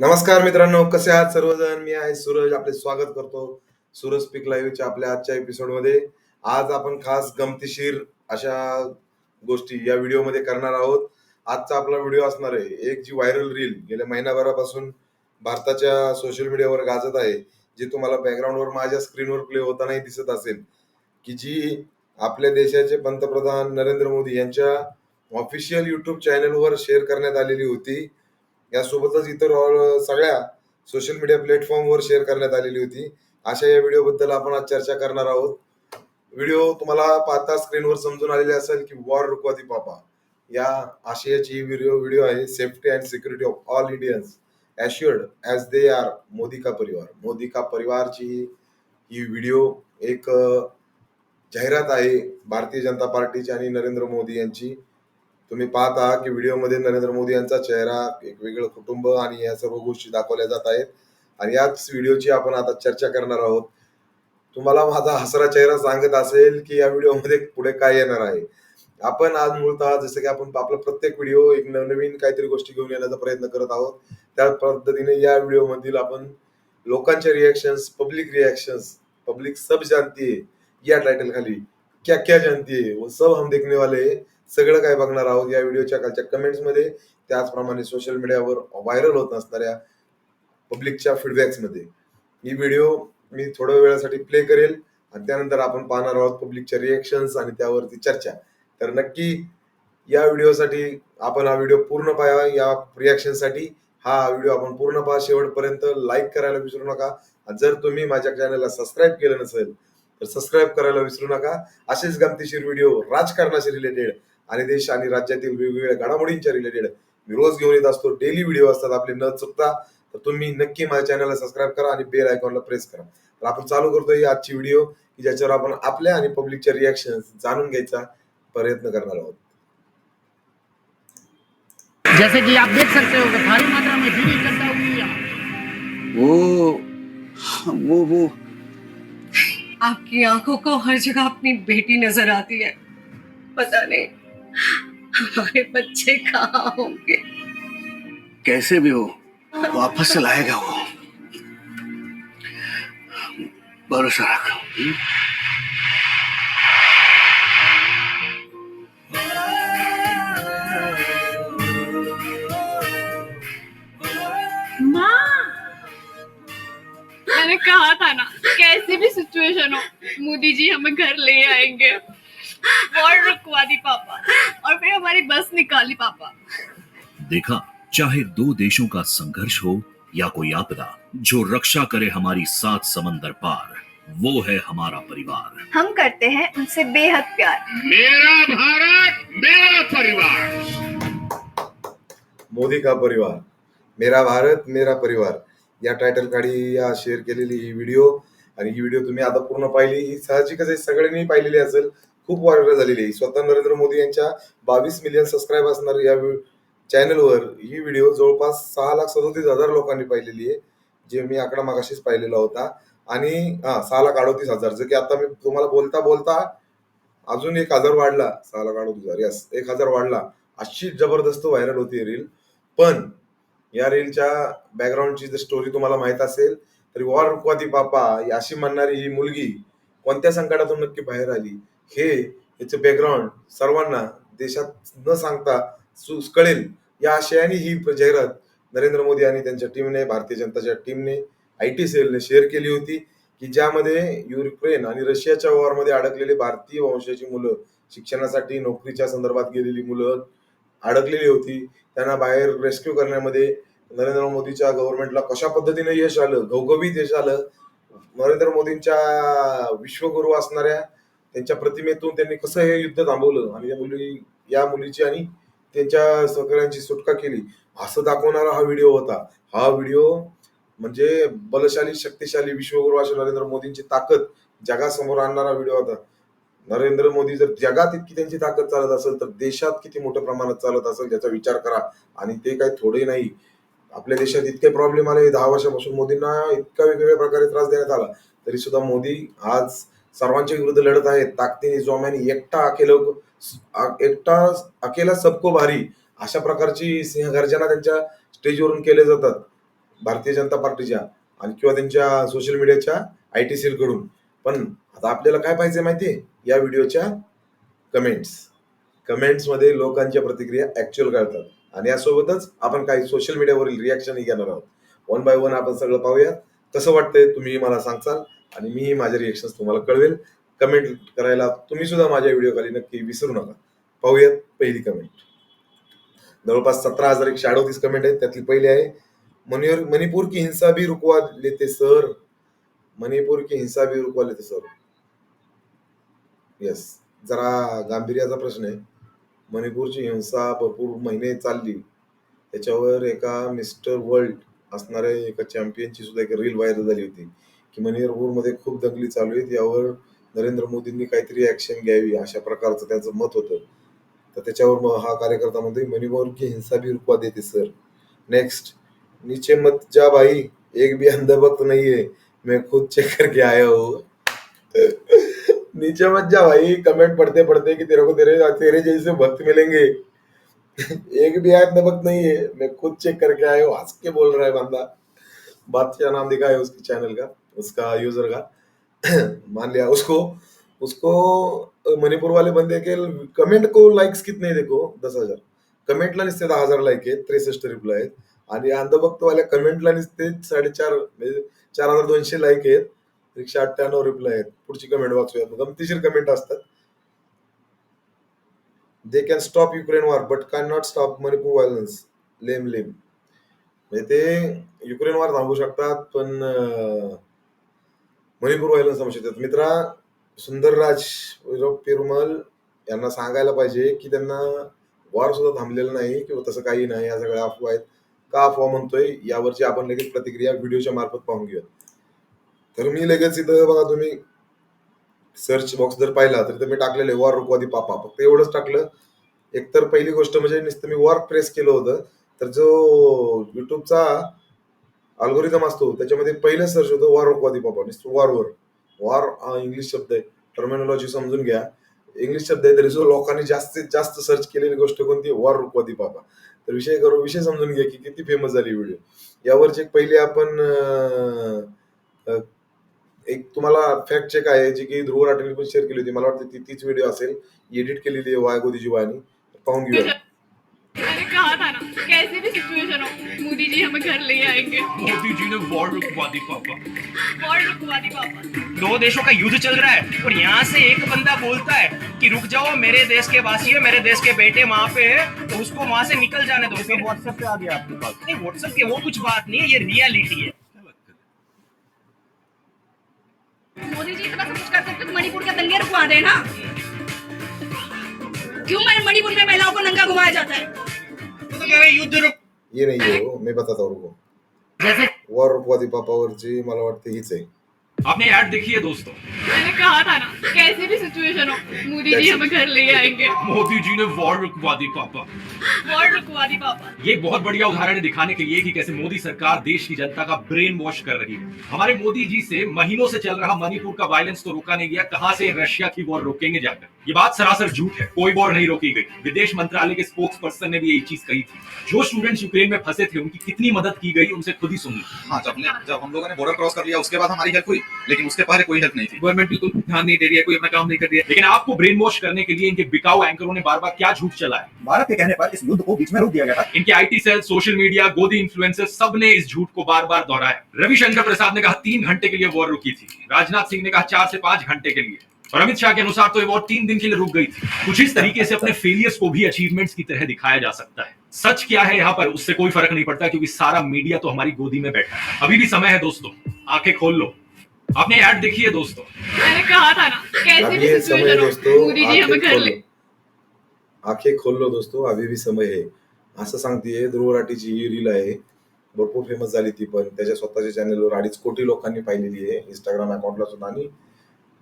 नमस्कार मित्रांनो कसे आहात सर्वजण? मी आहे सूरज आपले स्वागत करतो सूरज स्पीक लाईव्हच्या आपल्या आजच्या एपिसोडमध्ये आज आपण खास गमतीशीर अशा गोष्टी या व्हिडिओमध्ये करणार आहोत. आजचा आपला व्हिडिओ असणार आहे एक जी व्हायरल रील गेल्या महिनाभरापासून भारताच्या सोशल मीडियावर गाजत आहे जी तुम्हाला बॅकग्राऊंडवर माझ्या स्क्रीनवर प्ले होतानाही दिसत असेल की जी आपल्या देशाचे पंतप्रधान नरेंद्र मोदी यांच्या ऑफिशियल युट्यूब चॅनलवर शेअर करण्यात आलेली होती. यासोबतच इतर ऑल- सगळ्या सोशल मीडिया प्लॅटफॉर्मवर शेअर करण्यात आलेली होती. अशा या व्हिडिओबद्दल आपण आज चर्चा करणार आहोत. व्हिडिओ तुम्हाला पाहता स्क्रीनवर समजून आलेले असेल की वॉर रुकवादी पापा या आशयाची ही व्हिडिओ व्हिडिओ आहे safety and security of all Indians assured as they are Modi का परिवार. मोदी का परिवारची ही व्हिडिओ एक जाहिरात आहे भारतीय जनता पार्टीची आणि नरेंद्र मोदी यांची. तुम्ही पाहत आहात की व्हिडिओमध्ये नरेंद्र मोदी यांचा चेहरा एक वेगळं कुटुंब आणि या सर्व गोष्टी दाखवल्या जात आहेत. आणि याच व्हिडिओची आपण आता चर्चा करणार आहोत. तुम्हाला माझा हसरा चेहरा सांगत असेल की या व्हिडिओमध्ये पुढे काय येणार आहे. आपण आज मूळतः जसं की आपण आपला प्रत्येक व्हिडिओ एक नवनवीन काहीतरी गोष्टी घेऊन येण्याचा प्रयत्न करत आहोत. त्या पद्धतीने या व्हिडिओमधील आपण लोकांचे रिॲक्शन्स पब्लिक रिॲक्शन्स पब्लिक सब जानती है या टायटल खाली क्या क्या जानती है वो सब हम देखने वाले सगळं काय बघणार आहोत या व्हिडिओच्या कालच्या कमेंट्समध्ये. त्याचप्रमाणे सोशल मीडियावर व्हायरल होत नसणाऱ्या पब्लिकच्या फीडबॅक्समध्ये. ही व्हिडिओ मी थोड्या वेळासाठी प्ले करेल आणि त्यानंतर आपण पाहणार आहोत पब्लिकच्या रिएक्शन्स आणि त्यावरती चर्चा. तर नक्की या व्हिडिओसाठी आपण हा व्हिडिओ पूर्ण पाहा. या रिॲक्शनसाठी हा व्हिडिओ आपण पूर्ण पहा. शेवटपर्यंत लाईक करायला विसरू नका. जर तुम्ही माझ्या चॅनलला सबस्क्राईब केलं नसेल तर सबस्क्राईब करायला विसरू नका. असेच गमतीशीर व्हिडिओ राजकारणाशी रिलेटेड आणि देश आणि राज्यातील वेगवेगळ्या घडामोडींच्या रिलेटेड मी रोज घेऊन येत असतो. डेली व्हिडिओ असतात. आपले न चुकता तर तुम्ही नक्की माझ्या चॅनलला सबस्क्राईब करा आणि बेल आयकॉनला प्रेस करा. तर आपण चालू करतोय ही आजची व्हिडिओ की ज्याच्यावर आपण आपल्या आणि पब्लिकच्या रिॲक्शन जाणून घ्यायचा प्रयत्न करणार आहोत. जैसे कि आप देख सकते हो कि भारी मात्रा में भीड़ इकट्ठा हुई है। वो वो वो। आपकी आंखों को हर जगह अपनी बेटी नजर आती है। पता नहीं। हमारे बच्चे कहाँ होंगे? कैसे भी हो वापस से लाएगा वो। भरोसा रख? माँ! मैंने कहा था ना कैसी भी सिचुएशन हो मोदी जी हमें घर ले आएँगे। वॉर रुकवा दी पापा। और फिर हमारी बस निकाली पापा। देखा चाहे दो देशों का संघर्ष हो या कोई आपदा जो रक्षा करे हमारी सात समंदर पार वो है हमारा परिवार। हम करते हैं उनसे बेहद प्यार। मेरा भारत मेरा परिवार। मोदी का परिवार। मेरा भारत मेरा परिवार। या टायटल खाली या शेअर केलेली ही व्हिडिओ आणि ही व्हिडिओ तुम्ही आता पूर्ण पाहिली ही साहजिकच आहे सगळ्यांनी पाहिलेली असेल. खूप व्हायरल झालेली आहे. स्वतः नरेंद्र मोदी यांच्या बावीस मिलियन सबस्क्राईब असणार या चॅनलवर ही व्हिडिओ जवळपास सहा लाख सदोतीस हजार लोकांनी पाहिलेली आहे जे मी आकडा मागाशीच पाहिलेला होता. आणि हा सहा लाख अडोतीस हजार. जर की आता मी तुम्हाला बोलता बोलता अजून एक हजार वाढला. सहा लाख अडोतीस हजार. यस एक हजार वाढला. अशी जबरदस्त व्हायरल होती रील पण या रीलच्या बॅकग्राऊंडची जर स्टोरी तुम्हाला माहीत असेल तरी वॉर रुकवाती पापा अशी म्हणणारी ही मुलगी कोणत्या संकटातून नक्की बाहेर आली? हे याचं बॅकग्राऊंड सर्वांना देशात न सांगता कळेल. या आशयाने ही जाहिरात नरेंद्र मोदी आणि त्यांच्या टीमने भारतीय जनताच्या टीमने आय टी सेलने शेअर केली होती की ज्यामध्ये युक्रेन आणि रशियाच्या वॉरमध्ये अडकलेली भारतीय वंशाची मुलं शिक्षणासाठी नोकरीच्या संदर्भात गेलेली मुलं अडकलेली होती. त्यांना बाहेर रेस्क्यू करण्यामध्ये नरेंद्र मोदीच्या गव्हर्नमेंटला कशा पद्धतीने यश आलं घवघवीत यश आलं नरेंद्र मोदींच्या विश्वगुरू असणाऱ्या त्यांच्या प्रतिमेतून त्यांनी कसं हे युद्ध थांबवलं? आणि त्या मुली या मुलीची आणि त्यांच्या सगळ्यांची सुटका केली. असं दाखवणारा हा व्हिडिओ होता. हा व्हिडिओ म्हणजे बलशाली शक्तिशाली विश्वगुरु असे नरेंद्र मोदींची ताकद जगासमोर आणणारा व्हिडिओ होता. नरेंद्र मोदी जर जगात इतकी त्यांची ताकद चालत असेल तर देशात किती मोठ्या प्रमाणात चालत असेल याचा विचार करा. आणि ते काही थोडे नाही. आपल्या देशात इतके प्रॉब्लेम आले दहा वर्षापासून मोदींना इतका वेगवेगळ्या प्रकारे त्रास देण्यात आला. तरी सुद्धा मोदी आज सर्वांच्या विरुद्ध लढत आहेत. ताकदीने जोम्याने एकटा अकेल एकटा अकेला सबको भारी अशा प्रकारची सिंहगर्जना त्यांच्या स्टेजवरून केले जातात. भारतीय जनता पार्टीच्या आणि किंवा त्यांच्या सोशल मीडियाच्या आय टी कडून पण आता आपल्याला काय पाहिजे माहितीये या व्हिडिओच्या कमेंट्स. कमेंट्समध्ये लोकांच्या प्रतिक्रिया ऍक्च्युअल कळतात. आणि यासोबतच आपण काही सोशल मीडियावरील रिॲक्शनही घेणार आहोत. वन बाय वन आपण सगळं पाहूया. कसं वाटतंय? तुम्ही मला सांगचाल. आणि मीही माझे रिएक्शन तुम्हाला कळवेल. कमेंट करायला तुम्ही सुद्धा माझ्या व्हिडिओ खाली नक्की विसरू नका. पाहूयात पहिली कमेंट जवळपास सतरा हजार एकशे अडोतीस कमेंट आहेत. त्यातली पहिली आहे मणिपूर मणिपूर की हिंसा भी रुकवा लेते सर. मणिपूर की हिंसा भी रुकवा लेते सर. येस जरा गांभीर्याचा प्रश्न आहे. मणिपूरची हिंसा भरपूर महिने चालली. त्याच्यावर एका मिस्टर वर्ल्ड असणाऱ्या एका चॅम्पियनची सुद्धा एक रील व्हायरल झाली होती. की मणिपूरमध्ये खूप दंगली चालू आहेत. यावर नरेंद्र मोदींनी काहीतरी ऍक्शन घ्यावी अशा प्रकारचं त्यांचं मत होतं. तर त्याच्यावर मग हा कार्यकर्ता म्हणतो मणिपूर की हिंसा भी रुपा देते सर नेक्स्ट नीचे मत जा भाई एक भी अंधभक्त नहीं है मैं खुद चेक करके आया हूँ. नीचे मत जा भाई कमेंट पढ़ते पढ़ते कि तेरे को तेरे तेरे जैसे भक्त मिलेंगे. एक भी अंधभक्त नहीं है मैं खुद चेक करके आया हूँ. हंस के बोल रहा है बंदा. बादशाह नाम दिखा है उसके चैनल का. उसका यूजर का मान लिया उसको उसको मणिपूर वाले बंदे के कमेंट को लाइक्स कितने देखो? दस हजार। कमेंटला नुसते दहा हजार लाईक आहेत त्रेसष्ट रिप्लाय आहेत. आणि अंधभक्तवाल्या कमेंटला नुसते साडेचार म्हणजे चार हजार दोनशे लाईक आहेत. एकशे अठ्ठ्याण्णव रिप्लाय आहेत. पुढची कमेंट वाचूया गमतीशीर कमेंट असतात. They can stop Ukraine war but can not stop Manipur violence lame lame म्हणजे ते युक्रेन वॉर थांबू शकतात पण मणिपूर व्हायला थांबवू शकतात मित्रा सुंदरराज पेरुमल यांना सांगायला पाहिजे की त्यांना वार सुद्धा थांबलेला नाही किंवा तसं काही नाही या सगळ्या अफवा आहेत. का अफवा म्हणतोय? यावरची आपण लगेच प्रतिक्रिया व्हिडिओच्या मार्फत पाहून घेऊया तर मी लगेच इथं बघा तुम्ही सर्च बॉक्स जर पाहिला तर मी टाकलेले वॉर रुकवादी पापा. फक्त एवढंच टाकलं. एकतर पहिली गोष्ट म्हणजे नुसतं मी वॉर प्रेस केलं होतं. तर जो युट्यूबचा अल्गोरिदम असतो. त्याच्यामध्ये पहिलं सर्च होतं वॉर रुकवादी पापा निसतो वॉर वर. वॉर हा इंग्लिश शब्द आहे. टर्मिनॉलॉजी समजून घ्या. इंग्लिश शब्द आहे तरी जो लोकांनी जास्तीत जास्त सर्च केलेली गोष्ट कोणती? वॉर रुपवादी पापा तर विषय करू विषय समजून घ्या की किती फेमस झाली व्हिडिओ यावरची एक पहिले आपण एक तुम्हाला फॅक्ट चेक आहे जी की ध्रुव राठेंनी पण शेअर केली होती. मला वाटतं ती तीच व्हिडिओ असेल. एडिट केलेली आहे वाय गोदीजी वायनी पाहून घेऊया. जी हमें घर ले आएँगे। मोदी जी ने वॉर रुकवा दी पापा वॉर रुकवा दी पापा दो देशों का युद्ध चल रहा है और यहाँ से एक बंदा बोलता है कि रुक जाओ मेरे देश के वासी है मेरे देश के बेटे वहाँ पे है तो उसको वहाँ से निकल जाने दो। व्हाट्सएप पे आ गया आपके पास। नहीं व्हाट्सएप की वो कुछ बात नहीं है ये रियलिटी है। मोदी जी इतना सब कुछ कर सकते तो मणिपुर के दंगे रुकवा देना। क्यों मणिपुर में महिलाओं को नंगा घुमाया जाता है? तो कह रहे युद्ध रुक ये नाही हो मी बताता रुको जैसे वॉर रुकवादी पापावरची मला वाटतं हीच आहे. आपने ऐड देखी है दोस्तों? मैंने कहा था ना कैसे भी सिचुएशन हो मोदी जी हमें घर ले आएँगे। मोदी जी ने वॉर रुकवा दी पापा। वॉर रुकवा दी पापा। ये बहुत बढ़िया उदाहरण है दिखाने के लिए कि कैसे मोदी सरकार देश की जनता का ब्रेन वॉश कर रही है। हमारे मोदी जी से महीनों से चल रहा मणिपुर का वायलेंस तो रोका नहीं गया कहाँ से रशिया की वॉर रोकेंगे जाकर? ये बात सरासर झूठ है कोई वॉर नहीं रोकी गई। विदेश मंत्रालय के स्पोक्स पर्सन ने भी यही चीज़ कही थी। जो स्टूडेंट्स यूक्रेन में फंसे थे उनकी कितनी मदद की गई उनसे खुद ही सुन ली हाँ जब हमने जब हम लोगों ने बॉर्डर क्रॉस कर लिया उसके बाद हमारी हेल्प हुई। लेकिन उसके पहले कोई हेल्प नहीं थी। गवर्नमेंट बिल्कुल ध्यान नहीं दे रही है कोई अपना काम नहीं कर रही है। लेकिन आपको ब्रेन वॉश करने के लिए इनके बिकाऊ एंकरों ने बार बार क्या झूठ चलाया भारत के कहने पर इस युद्ध को बीच में रोक दिया गया था। इनके आईटी सेल सोशल मीडिया गोदी इन्फ्लुएंसर सबने इस झूठ को बार बार दोहराया रविशंकर प्रसाद ने कहा तीन घंटे के लिए वॉर रुकी थी। राजनाथ सिंह ने कहा चार से पाँच घंटे के लिए। और अमित शाह के अनुसार तो ये वॉर तीन दिन के लिए रुक गई थी। कुछ इस तरीके से अपने फेलियर्स को भी अचीवमेंट्स की तरह दिखाया जा सकता है। सच क्या है यहाँ पर उससे कोई फ़र्क नहीं पड़ता क्योंकि सारा मीडिया तो हमारी गोदी में बैठा है। अभी भी समय है दोस्तों। आँखें खोल लो। आपने ऐड देखी है दोस्तों? मैंने कहा था ना कैसे अभी भी ये समय सिचुएशन हो दोस्तों मोदी जी हमें आंखें घर ले। खोलो आंखें खोललो दोस्तों अभी भी समय आहे असं सांगतेय ध्रुव राठीची ही रील आहे. भरपूर फेमस झाली ती पण. त्याच्या स्वतःच्या चॅनलवर अडीच कोटी लोकांनी पाहिलेली आहे इंस्टाग्राम अकाउंटला सुद्धा आणि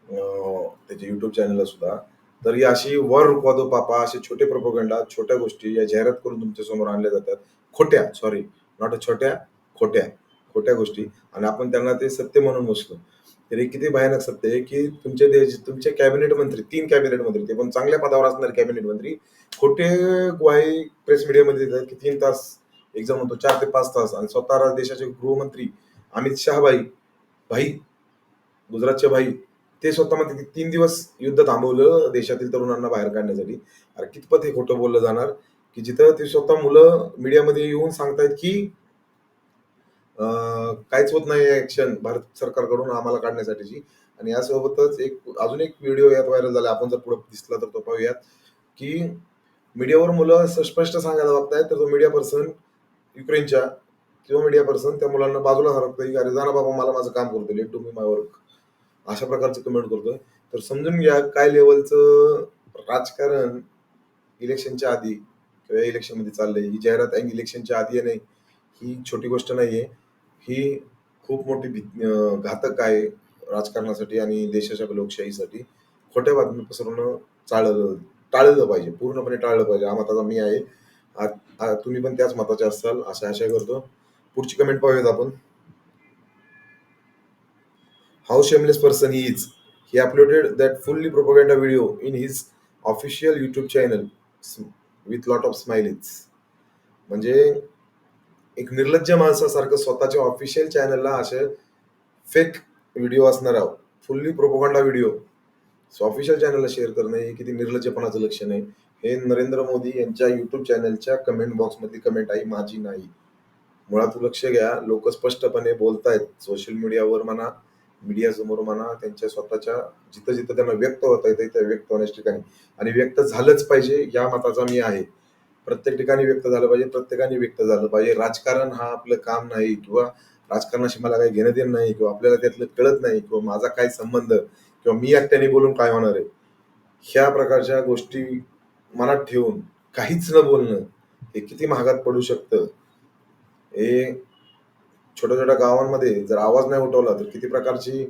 त्याच्या युट्यूब चॅनलला सुद्धा. तर ही अशी वर रुकवादो पापा असे छोटे प्रोपोगंडा छोट्या गोष्टी या जाहिरात करून तुमच्यासमोर आणल्या जातात. खोट्या सॉरी नॉट छोट्या खोट्या खोट्या गोष्टी. आणि आपण त्यांना ते सत्य म्हणून बसलो तर हे किती भयानक सत्य आहे की तुमचे देश तुमचे कॅबिनेट मंत्री तीन कॅबिनेट मंत्री ते पण चांगल्या पदावर असणारे कॅबिनेट मंत्री खोटे ग्वाही प्रेस मीडियामध्ये देतात की तीन तास एक्झाम होतो म्हणतो चार ते पाच तास. आणि स्वतः देशाचे गृहमंत्री अमित शहा भाई भाई गुजरातचे भाई ते स्वतः म्हणते की तीन दिवस युद्ध थांबवलं देशातील तरुणांना बाहेर काढण्यासाठी. अरे कितपत हे खोटं बोललं जाणार? की जिथं ते स्वतः मुलं मीडियामध्ये येऊन सांगतायत की काहीच होत नाही ऍक्शन भारत सरकारकडून आम्हाला काढण्यासाठीची. आणि यासोबतच एक अजून एक व्हिडिओ यात व्हायरल झाला. आपण जर पुढे दिसला तर तो पाहूयात. की मीडियावर मुलं सस्पष्ट स्पष्ट सांगायला बघतायत तर तो मीडिया पर्सन युक्रेनच्या किंवा मीडिया पर्सन त्या मुलांना बाजूला हरकतो की अरे जाना बाबा मला माझं काम करतो. Let to me my work अशा प्रकारचं कमेंट करतोय. तर समजून घ्या काय लेवलचं राजकारण इलेक्शनच्या आधी किंवा इलेक्शनमध्ये चाललंय. ही जाहिरात इलेक्शनच्या आधी नाही ही छोटी गोष्ट नाहीये. ही खूप मोठी भीत- घातक आहे राजकारणासाठी आणि देशाच्या लोकशाहीसाठी. खोट्या बातम्या पसरवणं चाळलं टाळलं पाहिजे पूर्णपणे टाळलं पाहिजे. हा मताचा मी आहे. तुम्ही पण त्याच मताचे असाल अशा आशा करतो. पुढची कमेंट पाहूयात आपण. How shameless person he is he uploaded that fully propaganda video in his official YouTube channel with lot of smileys म्हणजे एक निर्लज्ज माणसासारखं स्वतःच्या ऑफिशियल चॅनलला असे फेक व्हिडिओ असणार आहोत. फुल्ली प्रोपोगंडा व्हिडिओ ऑफिशियल चॅनलला शेअर करणं हे किती निर्लज्जपणाचं लक्षण आहे. हे नरेंद्र मोदी यांच्या युट्यूब चॅनलच्या कमेंट बॉक्समधली कमेंट आई माझी नाही. मुळात लक्ष घ्या. लोक स्पष्टपणे बोलतायत. सोशल मीडियावर म्हणा मीडिया समोर म्हणा त्यांच्या स्वतःच्या जिथं जिथं त्यांना व्यक्त होता येतं त्या व्यक्त होण्याच्या ठिकाणी. आणि व्यक्त झालंच पाहिजे या मताचा मी आहे. प्रत्येक ठिकाणी व्यक्त झालं पाहिजे प्रत्येकाने व्यक्त झालं पाहिजे. राजकारण हा आपलं काम नाही किंवा राजकारणाशी मला काही घेणं देणं नाही किंवा आपल्याला त्यातलं कळत नाही किंवा माझा काय संबंध किंवा मी एकट्याने बोलून काय होणार आहे. ह्या प्रकारच्या गोष्टी मनात ठेवून काहीच न बोलणं हे किती महागात पडू शकतं? हे छोट्या छोट्या गावांमध्ये जर आवाज नाही उठवला तर किती प्रकारची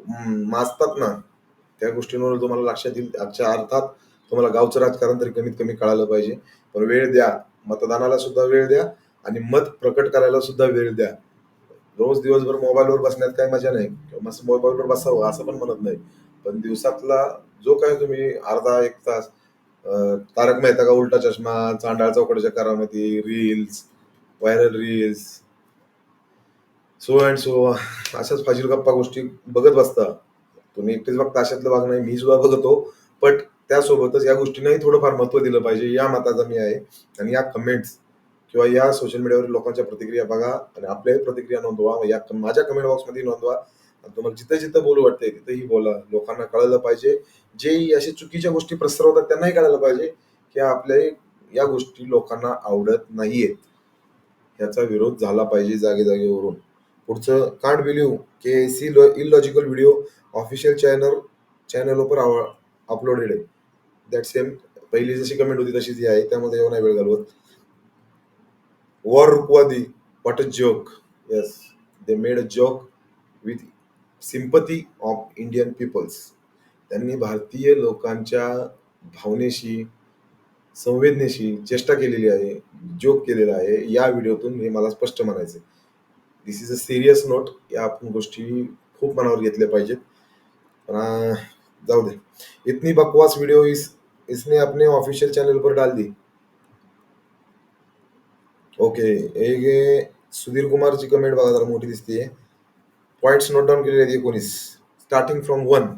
माजतात ना? त्या गोष्टींवर तुम्हाला लक्षात येईल आजच्या अर्थात तुम्हाला गावचं राजकारण तरी कमीत कमी कळालं पाहिजे. पण वेळ द्या. मतदानाला सुद्धा वेळ द्या आणि मत प्रकट करायला सुद्धा वेळ द्या. रोज दिवसभर मोबाईलवर बसण्यात काही मजा नाही. किंवा मस्त मोबाईलवर बसावं असं पण म्हणत नाही. पण दिवसातला जो काय तुम्ही अर्धा एक तास तारक मेहता का उलटा चष्मा चांडाळ चौकड्याच्या करामध्ये reels viral reels so and so अशाच फाजील गप्पा गोष्टी बघत बसता. तुम्ही एकटेच बघता अशातलं भाग नाही मी सुद्धा बघतो. बट त्यासोबतच या गोष्टींनाही थोडंफार महत्त्व दिलं पाहिजे. या मताचा मी आहे. आणि या कमेंट्स किंवा या सोशल मीडियावरील लोकांच्या प्रतिक्रिया बघा आणि आपल्याही प्रतिक्रिया नोंदवा. या माझ्या कमेंट बॉक्समध्ये नोंदवा. आणि तुम्हाला जिथं जिथं बोलू वाटते तिथंही बोला. लोकांना कळलं पाहिजे. जे अशा चुकीच्या गोष्टी प्रसरवतात त्यांनाही कळायला पाहिजे की आपल्या या गोष्टी लोकांना आवडत नाहीयेत. याचा विरोध झाला पाहिजे जागे जागेवरून पुढचं can't believe K C illogical video official channel channel वर अपलोडेड आहे. दॅट सेम पहिली जशी कमेंट होती तशीच ही आहे त्यामध्ये एवढा वेळ घालवत. War रुकवादी what a joke yes they made a joke with sympathy of Indian peoples त्यांनी भारतीय लोकांच्या भावनेशी संवेदनेशी चेष्टा केलेली आहे जोक केलेला आहे. या व्हिडिओतून हे मला स्पष्ट म्हणायचं this is a serious note या आपण गोष्टी खूप मनावर घेतल्या पाहिजेत. पण जाऊ दे. इतनी बकवास व्हिडिओ इज इसने अपने ऑफिशियल चैनल पर डाल दी। ओके एक सुधीर कुमारची कमेंट बघा जरा मोठी दिसते पॉइंट्स नोट डाऊन केलेले आहेत एकोणीस starting from one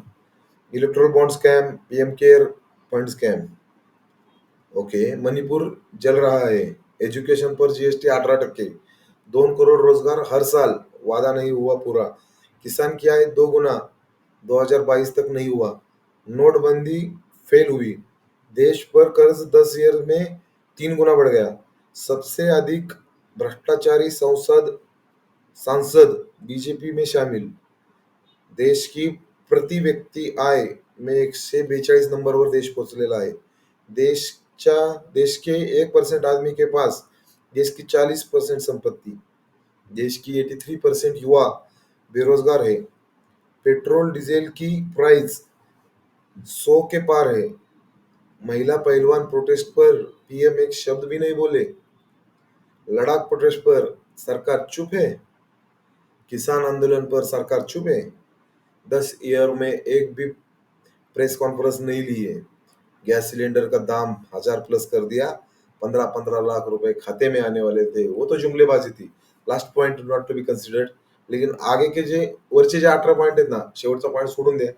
electoral bond scam PM care fund scam okay Manipur जल रहा है। एजुकेशन पर जीएसटी अठारह टक्के। दोन करोड़ रोज़गार हर साल। वादा नहीं हुआ पूरा। किसान की आय दो गुना। 2022 तक नहीं हुआ। नोटबंदी फेल हुई। देश पर कर्ज दस ईयर में तीन गुना बढ़ गया। सबसे अधिक भ्रष्टाचारी संसद, सांसद बीजेपी में शामिल। देश की प्रति व्यक्ती आय में एकशे बेचाळीस नंबरवर देश पोहोचलेला आहे देशच्या देश के एक परसेंट आदमी के पास देश की चालीस परसेंट संपत्ति। देश की एटी थ्री परसेंट युवा बेरोजगार है। पेट्रोल, डीजल की प्राइस सौ के पार है। महिला पहलवान प्रोटेस्ट पर पीएम एक शब्द भी नहीं बोले। लद्दाख प्रोटेस्ट पर सरकार चुप है? किसान आंदोलन पर सरकार चुप है? दस ईयर में एक भी प्रेस कॉन्फ्रेंस नहीं ली है। गैस सिलेंडर का दाम हज़ार प्लस कर दिया। पंद्रह पंद्रह लाख रुपए खाते में आने वाले थे। वो तो जुमलेबाजी थी। Last point not to be considered लेकिन आगे के जे वरचे जे अठरा पॉईंट आहेत ना, शेवटचा पॉईंट सोडून द्या।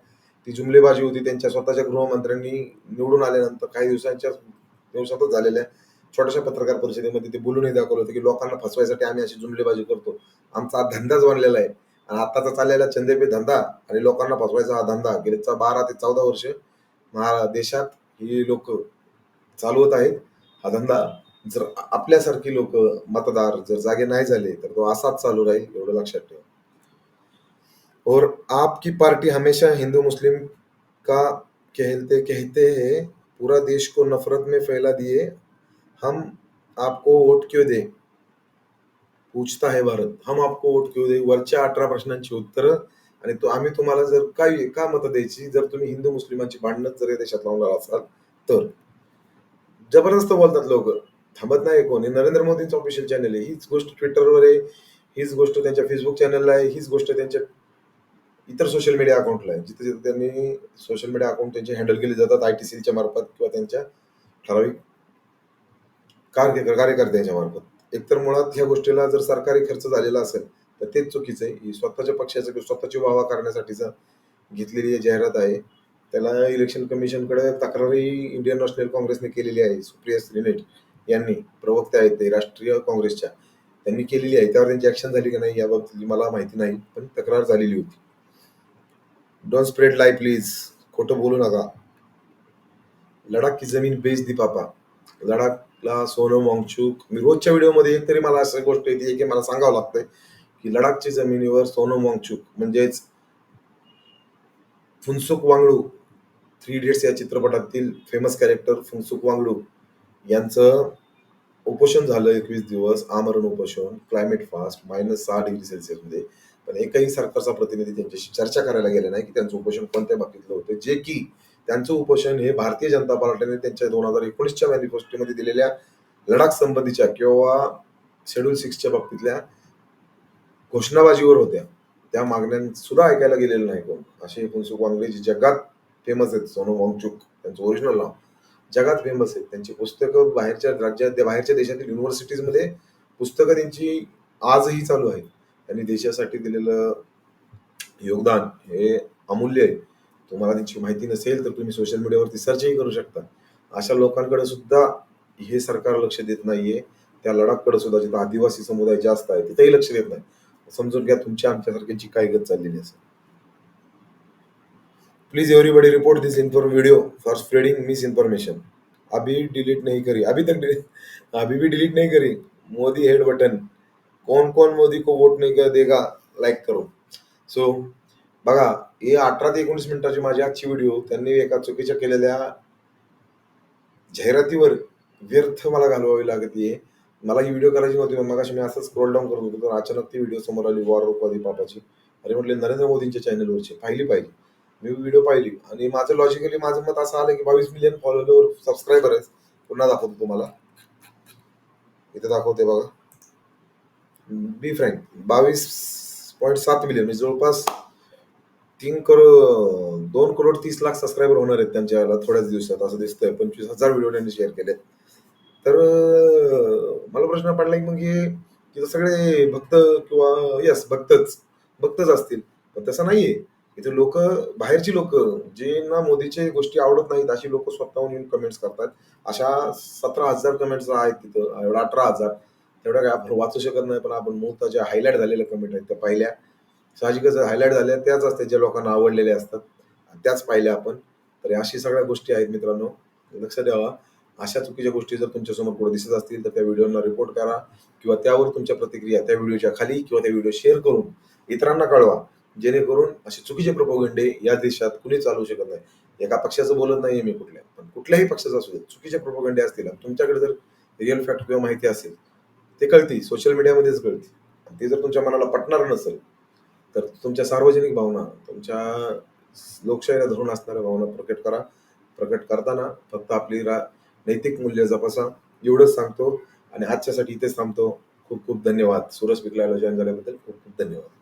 ती जुमलेबाजी होती त्यांच्या स्वतःच्या गृहमंत्र्यांनी निवडून आल्यानंतर काही दिवसांच्या दिवसातच झालेल्या छोट्याशा पत्रकार परिषदेमध्ये ते बोलूनही दाखवलं होतं की लोकांना फसवायसाठी आम्ही अशी जुमलेबाजी करतो. आमचा हा धंदाच बनलेला आहे. आणि आताचा चाललेला चंदेपे धंदा आणि लोकांना फसवायचा हा धंदा गेल्या बारा ते चौदा वर्ष महा देशात ही लोक चालवत आहेत. हा धंदा जर आपल्यासारखी लोक मतदार जर जागे नाही झाले तर तो असाच चालू राहील एवढं लक्षात ठेवा. और आपकी पार्टी हमेशा हिंदू मुस्लिम का कहते कहते हैं पूरा देश को नफरत में फैला दिए। हम आपको वोट क्यों दे? पूछता है भारत। हम आपको वोट क्यों दे? वरच्या अठरा प्रश्नांची उत्तरं। आणि तो आम्ही तुम्हाला जर काय का मतं द्यायची? जर तुम्ही हिंदू मुस्लिमांची भांडणं जर या देशात लावणार असाल तर? जबरदस्त बोलतात लोक. थांबत नाही कोणी. नरेंद्र मोदींचं ऑफिशियल चॅनल आहे. हीच गोष्ट ट्विटरवर आहे. हीच गोष्ट त्यांच्या फेसबुक चॅनलला आहे. हीच गोष्ट त्यांच्या इतर सोशल मीडिया अकाउंटला आहे. जिथे जिथे त्यांनी सोशल मीडिया अकाउंट त्यांचे हँडल केले जातात आय टी सीच्या मार्फत किंवा त्यांच्या ठराविक कार्य कार्यकर्त्यांच्या मार्फत. एकतर मुळात ह्या गोष्टीला जर सरकारी खर्च झालेला असेल तर तेच चुकीचं आहे. स्वतःच्या पक्षाचं किंवा स्वतःची वाहवा करण्यासाठीचा घेतलेली जाहिरात आहे. त्याला इलेक्शन कमिशनकडे तक्रारी इंडियन नॅशनल काँग्रेसने केलेली आहे. सुप्रिया श्रीनेट यांनी प्रवक्ते आहेत ते राष्ट्रीय काँग्रेसच्या. त्यांनी केलेली आहे. त्यावर त्यांची ऍक्शन झाली की नाही याबाबत मला माहिती नाही पण तक्रार झालेली होती. डोंट स्प्रेड लाय प्लीज खोटं बोलू नका. लडाख की जमीन बेच दी पापा. लडाखला सोनम वांगचूक. मी रोजच्या व्हिडिओमध्ये एक तरी मला अशी गोष्ट येते की मला सांगावं लागतंय की लडाखची जमिनीवर सोनम वांगचूक म्हणजेच फुनसुक वांगडू. थ्री इडियट्स या चित्रपटातील फेमस कॅरेक्टर फुनसुक वांगडू यांचं उपोषण झालं एकवीस दिवस. आमरण उपोषण क्लायमेट फास्ट मायनस सहा डिग्री सेल्सिअसमध्ये पण एकही सरकारचा प्रतिनिधी त्यांच्याशी चर्चा करायला गेला नाही की त्यांचं उपोषण कोणत्या बाबतीतलं होतं. जे की त्यांचं उपोषण हे भारतीय जनता पार्टीने त्यांच्या दोन हजार एकोणीसच्या मॅनिफेस्टोमध्ये दिलेल्या लडाख संबंधीच्या किंवा शेड्यूल सिक्सच्या बाबतीतल्या घोषणाबाजीवर होत्या. त्या मागण्या सुद्धा ऐकायला गेलेलं नाही कोण. असे फुनसुक वांगडे जे जगात फेमस आहेत सोनम वांगचूक त्यांचं ओरिजिनल नाव जगात फेमस आहेत. त्यांची पुस्तकं बाहेरच्या राज्यात बाहेरच्या देशातील युनिव्हर्सिटीजमध्ये पुस्तकं त्यांची आजही चालू आहेत. त्यांनी देशासाठी दिलेलं योगदान हे अमूल्य आहे. तुम्हाला त्यांची माहिती नसेल तर तुम्ही सोशल मीडियावरती सर्चही करू शकता. अशा लोकांकडे सुद्धा हे सरकार लक्ष देत नाहीये. त्या लडाखकडे सुद्धा जिथं आदिवासी समुदाय जास्त आहे तिथेही लक्ष देत नाही. समजून घ्या तुमच्या आमच्यासारख्यांची काय गत चाललेली असेल please everybody report this inform video for spreading misinformation अभी डिलीट नहीं करी. अभी तक अभी भी डिलीट नहीं करी. मोदी हेड बटन कौन कौन मोदी को वोट नाही कर देगा लाईक करो। सो बघा हे अठरा ते एकोणीस मिनिटाची माझी आजची व्हिडिओ त्यांनी एका चुकीच्या केलेल्या जाहिरातीवर व्यर्थ मला घालवावी लागते मला ही व्हिडिओ करायची नव्हती मग मगाशी मी असं स्क्रोल डाऊन करत होतो तर अचानक ती व्हिडिओ समोर आली वॉर रोकवादी पापाची अरे म्हटले नरेंद्र मोदींच्या चॅनलवरची पाहिली पाहिजे मी व्हिडिओ पाहिली आणि माझं लॉजिकली माझं मत असं आलं की बावीस मिलियन फॉलोअर सबस्क्रायबर आहेत पुन्हा दाखवतो तुम्हाला. इथे दाखवते बघा. Be frank. बावीस पॉईंट सात मिलियन म्हणजे जवळपास तीन करोड दोन करोड तीस लाख सबस्क्रायबर होणार आहेत त्यांच्या याला थोड्याच दिवसात असं दिसतंय. पंचवीस हजार व्हिडिओ त्यांनी शेअर केले तर मला प्रश्न पडला की मग हे तिथं सगळे भक्त किंवा यस भक्तच भक्तच असतील. पण तसं नाहीये. इथे लोक बाहेरची लोक ज्यांना मोदीच्या मोदीचे गोष्टी आवडत नाहीत अशी लोक स्वतःहून येऊन कमेंट्स करतात. अशा सतरा हजार कमेंट्स आहेत तिथं एवढा अठरा हजार. तेवढ्या काय आपण वाचू शकत नाही पण आपण मूळतः ज्या हायलाईट झालेल्या कमेंट आहेत त्या पाहिल्या. साहजिकच हायलाईट झाल्या त्याच असतात ज्या लोकांना आवडलेल्या असतात. त्याच पाहिल्या आपण. तर अशी सगळ्या गोष्टी आहेत मित्रांनो. लक्ष द्यावा. अशा चुकीच्या गोष्टी जर तुमच्यासमोर पुढे दिसत असतील तर त्या व्हिडिओना रिपोर्ट करा. किंवा त्यावर तुमच्या प्रतिक्रिया त्या व्हिडिओच्या खाली किंवा त्या व्हिडिओ शेअर करून इतरांना कळवा. जेणेकरून असे चुकीचे प्रपोगंडे या देशात कुणी चालू शकत नाही. एका पक्षाचं बोलत नाहीये मी कुठल्या. पण कुठल्याही पक्षाचं असू दे चुकीचे प्रपोगंडे असतील तुमच्याकडे जर रिअल फॅक्ट किंवा माहिती असेल ते कळते सोशल मीडियामध्येच कळते आणि ते जर तुमच्या मनाला पटणार नसेल तर तुमच्या सार्वजनिक भावना तुमच्या लोकशाहीला धरून असणाऱ्या भावना प्रकट करा. प्रकट करताना फक्त आपली रा नैतिक मूल्य जपासा. एवढंच सांगतो. आणि आजच्यासाठी इथेच थांबतो. खूप खूप धन्यवाद. सुरज पिकला जॉईन झाल्याबद्दल खूप खूप धन्यवाद.